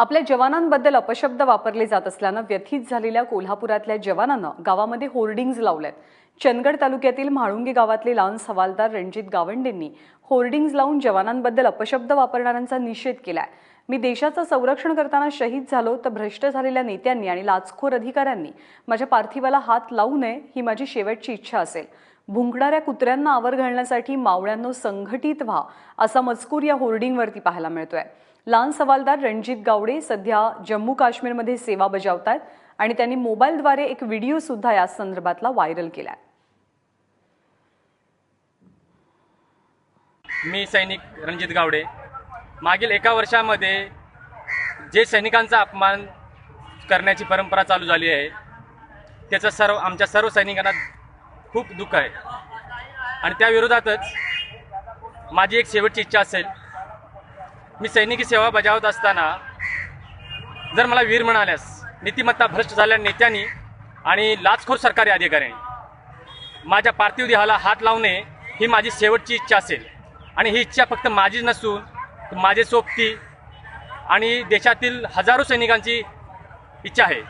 आपल्या जवानांबद्दल अपशब्द वापरले जात असल्यानं व्यथित झालेल्या कोल्हापुरातल्या जवानानं गावामध्ये होर्डिंग्ज लावल्यात चंदगड तालुक्यातील म्हाळुंगे गावातले लान्स हवालदार रणजित गावंडेंनी होर्डिंग्ज लावून जवानांबद्दल अपशब्द वापरणाऱ्यांचा निषेध केलाय. मी देशाचं संरक्षण करताना शहीद झालो तर भ्रष्ट झालेल्या नेत्यांनी आणि लाचखोर अधिकाऱ्यांनी माझ्या पार्थिवाला हात लावू नये ही माझी शेवटची इच्छा असेल. भुंकणाऱ्या कुत्र्यांना आवर घालण्यासाठी मावळ्यांनो संघटित व्हा असा मजकूर या होर्डिंगवरती पाहायला मिळतोय. लहान सवालदार रणजित गावडे सध्या जम्मू काश्मीरमध्ये सेवा बजावतात आणि त्यांनी मोबाईलद्वारे एक व्हिडिओ सुद्धा या संदर्भातला व्हायरल केलाय. मी सैनिक रणजित गावडे. मागील एका वर्षामध्ये जे सैनिकांचा अपमान करण्याची परंपरा चालू झाली आहे त्याचा सर्व आमच्या सर्व सैनिकांना खूप दुःख आहे. आणि त्या विरोधातच माझी एक शेवटची इच्छा असेल मी सैनिकी सेवा बजावत असताना जर मला वीर म्हणाल्यास नीतिमत्ता भ्रष्ट झालेल्या नेत्यांनी आणि लाचखोर सरकारी अधिकाऱ्यांनी माझ्या पार्थिव देहाला हात लावणे ही माझी शेवटची इच्छा असेल. आणि ही इच्छा फक्त माझीच नसून माझे सोबती आणि देशातील हजारो सैनिकांची इच्छा आहे.